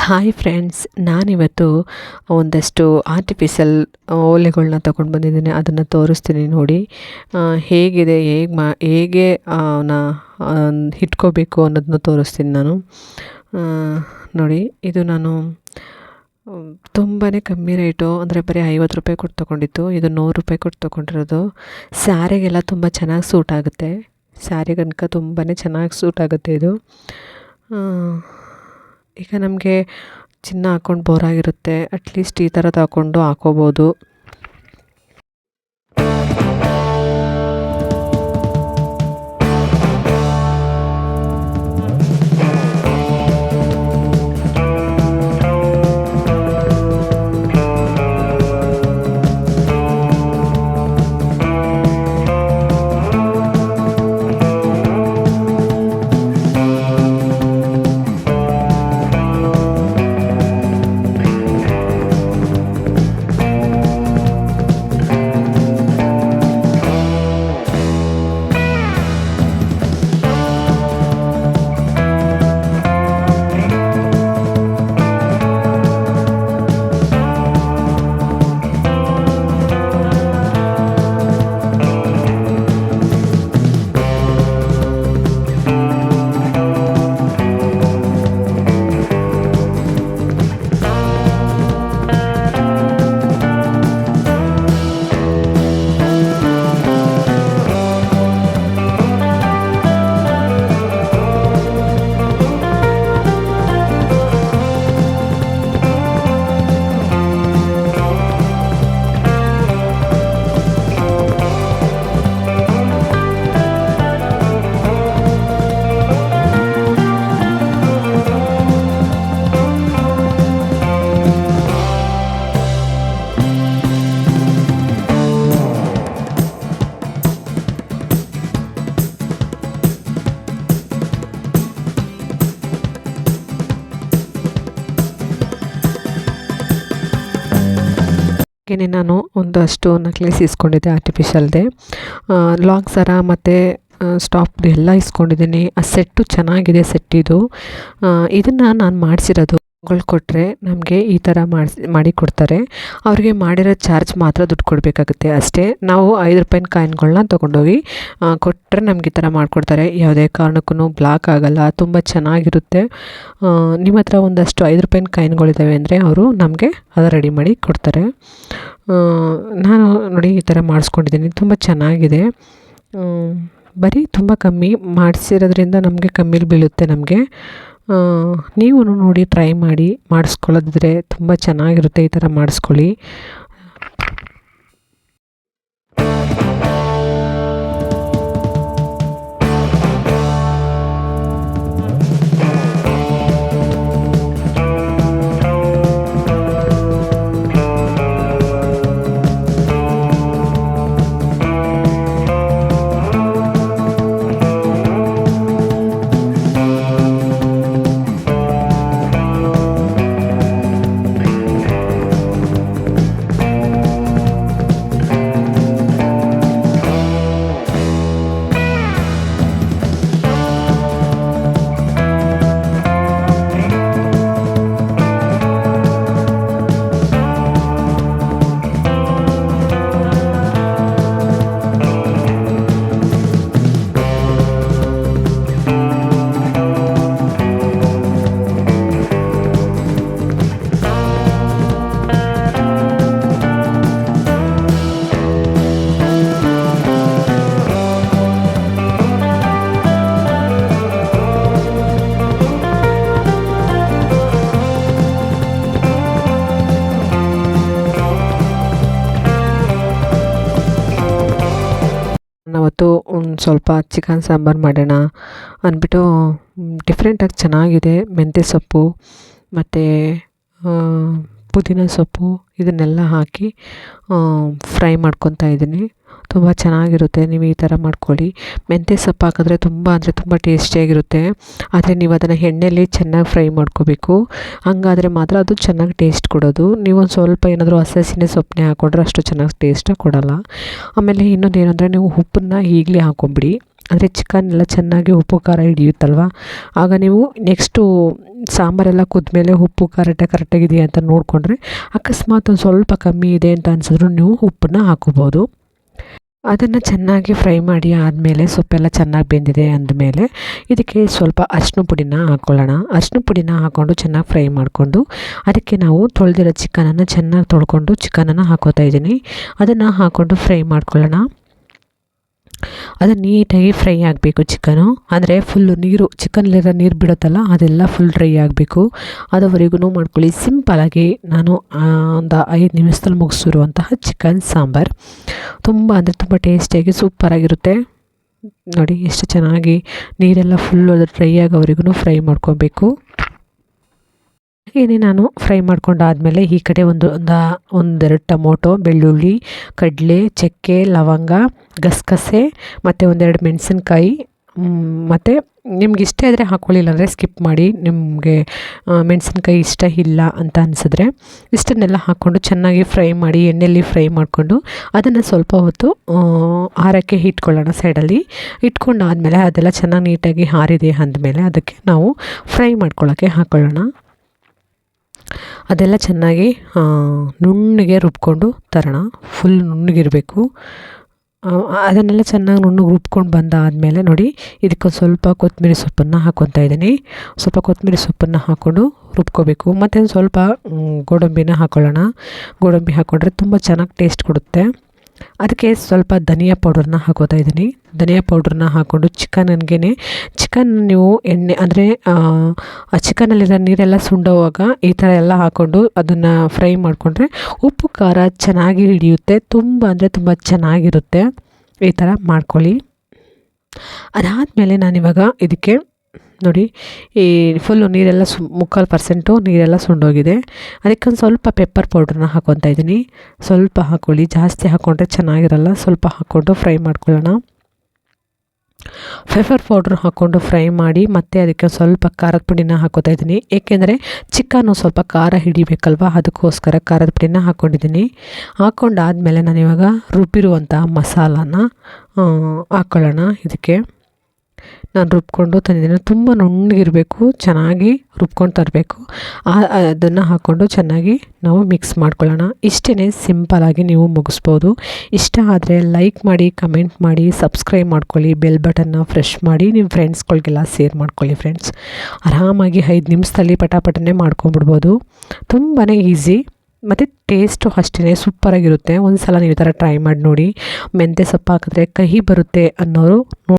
Hi friends ನಾನಿವತ್ತು ಒಂದಷ್ಟು artificial ಓಲೆಗಳನ್ನ ತೊಗೊಂಡು ಬಂದಿದ್ದೀನಿ. ಅದನ್ನು ತೋರಿಸ್ತೀನಿ ನೋಡಿ. ಹೇಗಿದೆ, ಹೇಗೆ ಮಾ, ಹೇಗೆ ಅವನ್ನ ಇಟ್ಕೋಬೇಕು ಅನ್ನೋದನ್ನ ತೋರಿಸ್ತೀನಿ ನಾನು. ನೋಡಿ, ಇದು ನಾನು ತುಂಬಾ ಕಮ್ಮಿ ರೇಟು ಅಂದರೆ ಬರೀ ಐವತ್ತು ರೂಪಾಯಿ ಕೊಟ್ಟು ತೊಗೊಂಡಿತ್ತು ಇದು ನೂರು ರೂಪಾಯಿ ಕೊಟ್ಟು ತೊಗೊಂಡಿರೋದು. ಸ್ಯಾರಿಗೆಲ್ಲ ತುಂಬ ಚೆನ್ನಾಗಿ ಸೂಟ್ ಆಗುತ್ತೆ. ಸ್ಯಾರಿಗನ್ಕ ತುಂಬಾ ಚೆನ್ನಾಗಿ ಸೂಟ್ ಆಗುತ್ತೆ ಇದು. ಈಗ ನಮಗೆ ಚಿನ್ನ ಹಾಕ್ಕೊಂಡು ಬೋರಾಗಿರುತ್ತೆ ಅಟ್ಲೀಸ್ಟ್ ಈ ಥರದ್ದು ಹಾಕ್ಕೊಂಡು ಹಾಕೋಬೋದು. ಹಾಗೆಯೇ ನಾನು ಒಂದಷ್ಟು ನಕ್ಲೆಸ್ ಇಸ್ಕೊಂಡಿದ್ದೆ ಆರ್ಟಿಫಿಷಲ್ದೆ ಲಾಂಗ್ ಸರ ಮತ್ತು ಸ್ಟಾಪ್ ಎಲ್ಲ ಇಸ್ಕೊಂಡಿದ್ದೀನಿ. ಆ ಸೆಟ್ಟು ಚೆನ್ನಾಗಿದೆ ಸೆಟ್ಟಿದು ಇದು. ಇದನ್ನು ನಾನು ಮಾಡಿಸಿರೋದು. ಗಳು ಕೊಟ್ಟರೆ ನಮಗೆ ಈ ಥರ ಮಾಡಿಸಿ, ಮಾಡಿ ಕೊಡ್ತಾರೆ. ಅವ್ರಿಗೆ ಮಾಡಿರೋ ಚಾರ್ಜ್ ಮಾತ್ರ ದುಡ್ಡು ಕೊಡಬೇಕಾಗುತ್ತೆ ಅಷ್ಟೇ. ನಾವು ಐದು ರೂಪಾಯಿನ ಕಾಯಿನ್ಗಳನ್ನ ತೊಗೊಂಡೋಗಿ ಕೊಟ್ಟರೆ ನಮ್ಗೆ ಈ ಥರ ಮಾಡಿಕೊಡ್ತಾರೆ. ಯಾವುದೇ ಕಾರಣಕ್ಕೂ ಬ್ಲಾಕ್ ಆಗೋಲ್ಲ. ತುಂಬ ಚೆನ್ನಾಗಿರುತ್ತೆ. ನಿಮ್ಮ ಹತ್ರ ಒಂದಷ್ಟು ಐದು ರೂಪಾಯಿನ ಕಾಯಿನ್ಗಳಿದ್ದಾವೆ ಅಂದರೆ ಅವರು ನಮಗೆ ಅದು ರೆಡಿ ಮಾಡಿ ಕೊಡ್ತಾರೆ. ನಾನು ನೋಡಿ ಈ ಥರ ಮಾಡಿಸ್ಕೊಂಡಿದ್ದೀನಿ. ತುಂಬ ಚೆನ್ನಾಗಿದೆ. ಬರೀ ತುಂಬ ಕಮ್ಮಿ ಮಾಡಿಸಿರೋದ್ರಿಂದ ನಮಗೆ ಕಮ್ಮಿಲಿ ಬೀಳುತ್ತೆ ನಮಗೆ. ನೀವು ನೋಡಿ ಟ್ರೈ ಮಾಡಿ ಮಾಡಿಸ್ಕೊಳ್ಳೋದಿದ್ರೆ ತುಂಬ ಚೆನ್ನಾಗಿರುತ್ತೆ ಈ ಥರ ಮಾಡಿಸ್ಕೊಳ್ಳಿ. ಒಂದು ಸ್ವಲ್ಪ ಚಿಕನ್ ಸಾಂಬಾರು ಮಾಡೋಣ ಅಂದ್ಬಿಟ್ಟು ಡಿಫ್ರೆಂಟಾಗಿ ಚೆನ್ನಾಗಿದೆ. ಮೆಂತ್ಯ ಸೊಪ್ಪು, ಮತ್ತು ಪುದೀನ ಸೊಪ್ಪು, ಇದನ್ನೆಲ್ಲ ಹಾಕಿ ಫ್ರೈ ಮಾಡ್ಕೊತಾ ಇದ್ದೀನಿ. ತುಂಬ ಚೆನ್ನಾಗಿರುತ್ತೆ, ನೀವು ಈ ಥರ ಮಾಡ್ಕೊಳ್ಳಿ. ಮೆಂತ್ಯ ಸೊಪ್ಪು ಹಾಕಿದ್ರೆ ತುಂಬ ಅಂದರೆ ತುಂಬ ಟೇಸ್ಟಿಯಾಗಿರುತ್ತೆ ಆದರೆ ನೀವು ಅದನ್ನು ಎಣ್ಣೆಲಿ ಚೆನ್ನಾಗಿ ಫ್ರೈ ಮಾಡ್ಕೋಬೇಕು. ಹಂಗಾದರೆ ಮಾತ್ರ ಅದು ಚೆನ್ನಾಗಿ ಟೇಸ್ಟ್ ಕೊಡೋದು. ನೀವು ಒಂದು ಸ್ವಲ್ಪ ಏನಾದರೂ ಹಸಿನೇ ಸೊಪ್ಪನ್ನೇ ಹಾಕ್ಕೊಂಡ್ರೆ ಅಷ್ಟು ಚೆನ್ನಾಗಿ ಟೇಸ್ಟಾಗಿ ಕೊಡೋಲ್ಲ. ಆಮೇಲೆ ಇನ್ನೊಂದು ಏನಂದರೆ ನೀವು ಉಪ್ಪನ್ನ ಈಗಲೇ ಹಾಕೊಂಬಿಡಿ. ಅಂದರೆ ಚಿಕನ್ ಎಲ್ಲ ಚೆನ್ನಾಗಿ ಉಪ್ಪು, ಖಾರ ಹಿಡಿಯುತ್ತಲ್ವ? ಆಗ ನೀವು ನೆಕ್ಸ್ಟು ಸಾಂಬಾರೆಲ್ಲ ಕುದ್ಮೇಲೆ ಉಪ್ಪು ಕರೆಕ್ಟಾಗಿ ಕರೆಕ್ಟಾಗಿದೆಯಾ ಅಂತ ನೋಡಿಕೊಂಡ್ರೆ ಅಕಸ್ಮಾತ್ ಒಂದು ಸ್ವಲ್ಪ ಕಮ್ಮಿ ಇದೆ ಅಂತ ಅನ್ಸಿದ್ರು ನೀವು ಉಪ್ಪನ್ನ ಹಾಕೋಬೋದು ಅದನ್ನು ಚೆನ್ನಾಗಿ ಫ್ರೈ ಮಾಡಿ ಆದಮೇಲೆ ಸೊಪ್ಪೆಲ್ಲ ಚೆನ್ನಾಗಿ ಬೆಂದಿದೆ ಅಂದಮೇಲೆ ಇದಕ್ಕೆ ಸ್ವಲ್ಪ ಅರಿಶಿನ ಪುಡಿನ ಹಾಕ್ಕೊಳ್ಳೋಣ ಅರಿಶಿನ ಪುಡಿನ ಹಾಕ್ಕೊಂಡು ಚೆನ್ನಾಗಿ ಫ್ರೈ ಮಾಡಿಕೊಂಡು ಅದಕ್ಕೆ ನಾವು ತೊಳೆದಿರೋ ಚಿಕನನ್ನು ಚೆನ್ನಾಗಿ ತೊಳ್ಕೊಂಡು ಚಿಕನನ್ನು ಹಾಕೋತಾ ಇದ್ದೀನಿ. ಅದನ್ನು ಹಾಕ್ಕೊಂಡು ಫ್ರೈ ಮಾಡ್ಕೊಳ್ಳೋಣ. ಅದು ನೀಟಾಗಿ ಫ್ರೈ ಆಗಬೇಕು ಚಿಕನು. ಅಂದರೆ ಫುಲ್ಲು ನೀರು ಚಿಕನ್ಲಿರೋ ನೀರು ಬಿಡುತ್ತಲ್ಲ, ಅದೆಲ್ಲ ಫುಲ್ ಡ್ರೈ ಆಗಬೇಕು. ಅದುವರೆಗೂ ಮಾಡ್ಕೊಳ್ಳಿ. ಸಿಂಪಲಾಗಿ ನಾನು ಒಂದು ಐದು ನಿಮಿಷದಲ್ಲಿ ಮುಗಿಸಿರುವಂತಹ ಚಿಕನ್ ಸಾಂಬಾರು. ತುಂಬ ಅಂದರೆ ತುಂಬ ಟೇಸ್ಟಿಯಾಗಿ ಸೂಪರಾಗಿರುತ್ತೆ ನೋಡಿ, ಎಷ್ಟು ಚೆನ್ನಾಗಿ ನೀರೆಲ್ಲ ಫುಲ್ಲು ಅದು ಡ್ರೈ ಆಗೋವರೆಗೂ ಫ್ರೈ ಮಾಡ್ಕೊಬೇಕು. ಹಾಗೆಯೇ ನಾನು ಫ್ರೈ ಮಾಡ್ಕೊಂಡಾದಮೇಲೆ ಈ ಕಡೆ ಒಂದು ಒಂದು, ಒಂದೆರಡು ಟೊಮೊಟೊ, ಬೆಳ್ಳುಳ್ಳಿ, ಕಡಲೆ, ಚಕ್ಕೆ, ಲವಂಗ, ಗಸಗಸೆ, ಮತ್ತು ಒಂದೆರಡು ಮೆಣಸಿನ್ಕಾಯಿ ಮತ್ತು ನಿಮ್ಗೆ ಇಷ್ಟ ಇದ್ದರೆ ಹಾಕ್ಕೊಳ್ಳಿಲ್ಲ ಅಂದರೆ ಸ್ಕಿಪ್ ಮಾಡಿ. ನಿಮಗೆ ಮೆಣಸಿನ್ಕಾಯಿ ಇಷ್ಟ ಇಲ್ಲ ಅಂತ ಅನಿಸಿದ್ರೆ ಇಷ್ಟನ್ನೆಲ್ಲ ಹಾಕ್ಕೊಂಡು ಚೆನ್ನಾಗಿ ಫ್ರೈ ಮಾಡಿ, ಎಣ್ಣೆಯಲ್ಲಿ ಫ್ರೈ ಮಾಡಿಕೊಂಡು ಅದನ್ನು ಸ್ವಲ್ಪ ಹೊತ್ತು ಆರಕ್ಕೆ ಇಟ್ಕೊಳ್ಳೋಣ ಸೈಡಲ್ಲಿ. ಇಟ್ಕೊಂಡಾದಮೇಲೆ ಅದೆಲ್ಲ ಚೆನ್ನಾಗಿ ನೀಟಾಗಿ ಹಾರಿದೆ ಅಂದಮೇಲೆ ಅದಕ್ಕೆ ನಾವು ಫ್ರೈ ಮಾಡ್ಕೊಳ್ಳೋಕ್ಕೆ ಹಾಕ್ಕೊಳ್ಳೋಣ ಅದೆಲ್ಲ ಚೆನ್ನಾಗಿ ನುಣ್ಣಗೆ ರುಬ್ಕೊಂಡು ತರೋಣ. ಫುಲ್ ನುಣ್ಣಗಿರಬೇಕು. ಅದನ್ನೆಲ್ಲ ಚೆನ್ನಾಗಿ ನುಣ್ಣಗೆ ರುಬ್ಕೊಂಡು ಬಂದಾದಮೇಲೆ ನೋಡಿ ಇದಕ್ಕೆ ಸ್ವಲ್ಪ ಕೊತ್ತಂಬರಿ ಸೊಪ್ಪನ್ನು ಹಾಕ್ಕೊತಾ ಇದ್ದೀನಿ. ಸ್ವಲ್ಪ ಕೊತ್ತಂಬರಿ ಸೊಪ್ಪನ್ನು ಹಾಕ್ಕೊಂಡು ರುಬ್ಕೋಬೇಕು. ಮತ್ತು ಸ್ವಲ್ಪ ಗೋಡಂಬಿನ ಹಾಕ್ಕೊಳ್ಳೋಣ ಗೋಡಂಬಿ ಹಾಕ್ಕೊಂಡ್ರೆ ತುಂಬ ಚೆನ್ನಾಗಿ ಟೇಸ್ಟ್ ಕೊಡುತ್ತೆ. ಅದಕ್ಕೆ ಸ್ವಲ್ಪ ಧನಿಯಾ ಪೌಡರ್ನ ಹಾಕೋತಾ ಇದ್ದೀನಿ. ಧನಿಯಾ ಪೌಡ್ರನ್ನ ಹಾಕ್ಕೊಂಡು ಚಿಕನ್ಗೆ ಚಿಕನ್ ನೀವು ಎಣ್ಣೆ ಅಂದರೆ, ಆ ಚಿಕನಲ್ಲಿರೋ ನೀರೆಲ್ಲ ಸುಂಡೋವಾಗ ಈ ಥರ ಎಲ್ಲ ಹಾಕ್ಕೊಂಡು ಅದನ್ನು ಫ್ರೈ ಮಾಡಿಕೊಂಡ್ರೆ ಉಪ್ಪು, ಖಾರ ಚೆನ್ನಾಗಿ ಹಿಡಿಯುತ್ತೆ. ತುಂಬ ಅಂದರೆ ತುಂಬ ಚೆನ್ನಾಗಿರುತ್ತೆ. ಈ ಥರ ಮಾಡ್ಕೊಳ್ಳಿ. ಅದಾದಮೇಲೆ ನಾನಿವಾಗ ಇದಕ್ಕೆ ನೋಡಿ, ಈ ಫುಲ್ಲು ನೀರೆಲ್ಲ ಸು, ಮುಕ್ಕಾಲು ಪರ್ಸೆಂಟು ನೀರೆಲ್ಲ ಸುಂಡೋಗಿದೆ. ಅದಕ್ಕೊಂದು ಸ್ವಲ್ಪ ಪೆಪ್ಪರ್ ಪೌಡ್ರನ್ನ ಹಾಕ್ಕೊತಾ ಇದ್ದೀನಿ. ಸ್ವಲ್ಪ ಹಾಕ್ಕೊಳ್ಳಿ ಜಾಸ್ತಿ ಹಾಕ್ಕೊಂಡ್ರೆ ಚೆನ್ನಾಗಿರಲ್ಲ. ಸ್ವಲ್ಪ ಹಾಕ್ಕೊಂಡು ಫ್ರೈ ಮಾಡ್ಕೊಳ್ಳೋಣ. ಪೆಪ್ಪರ್ ಪೌಡ್ರ್ ಹಾಕ್ಕೊಂಡು ಫ್ರೈ ಮಾಡಿ ಮತ್ತೆ ಅದಕ್ಕೆ ಸ್ವಲ್ಪ ಖಾರದ ಪುಡಿನ ಹಾಕೋತಾ ಇದ್ದೀನಿ. ಏಕೆಂದರೆ ಚಿಕನ್ನು ಸ್ವಲ್ಪ ಖಾರ ಹಿಡಿಬೇಕಲ್ವ? ಅದಕ್ಕೋಸ್ಕರ ಖಾರದ ಪುಡಿನ ಹಾಕ್ಕೊಂಡಿದ್ದೀನಿ ಹಾಕ್ಕೊಂಡಾದಮೇಲೆ ನಾನಿವಾಗ ರುಬ್ಬಿರುವಂಥ ಮಸಾಲಾನ ಹಾಕ್ಕೊಳ್ಳೋಣ ಇದಕ್ಕೆ. ನಾನು ರುಬ್ಕೊಂಡು ತಂದಿದ್ದೀನಿ. ತುಂಬ ನುಣ್ಣಗಿರಬೇಕು, ಚೆನ್ನಾಗಿ ರುಬ್ಕೊಂಡು ತರಬೇಕು. ಅದನ್ನು ಹಾಕ್ಕೊಂಡು ಚೆನ್ನಾಗಿ ನಾವು ಮಿಕ್ಸ್ ಮಾಡ್ಕೊಳ್ಳೋಣ. ಇಷ್ಟೇ ಸಿಂಪಲಾಗಿ ನೀವು ಮುಗಿಸ್ಬೋದು. ಇಷ್ಟ ಆದರೆ ಲೈಕ್ ಮಾಡಿ ಕಮೆಂಟ್ ಮಾಡಿ ಸಬ್ಸ್ಕ್ರೈಬ್ ಮಾಡ್ಕೊಳ್ಳಿ ಬೆಲ್ ಬಟನ್ನ ಫ್ರೆಶ್ ಮಾಡಿ ನಿಮ್ಮ ಫ್ರೆಂಡ್ಸ್ಗಳಿಗೆಲ್ಲ ಸೇರ್ ಮಾಡ್ಕೊಳ್ಳಿ ಫ್ರೆಂಡ್ಸ್ ಆರಾಮಾಗಿ ಐದು ನಿಮಿಷದಲ್ಲಿ ಪಟಾಪಟನೆ ಮಾಡ್ಕೊಂಬಿಡ್ಬೋದು ತುಂಬಾ ಈಸಿ ಮತ್ತು ಟೇಸ್ಟು ಅಷ್ಟೇ ಸೂಪರಾಗಿರುತ್ತೆ ಒಂದು ಸಲ ನೀವು ಈ ಥರ ಟ್ರೈ ಮಾಡಿ ನೋಡಿ. ಮೆಂತ್ಯ ಸೊಪ್ಪು ಹಾಕಿದ್ರೆ ಕಹಿ ಬರುತ್ತೆ ಅನ್ನೋರು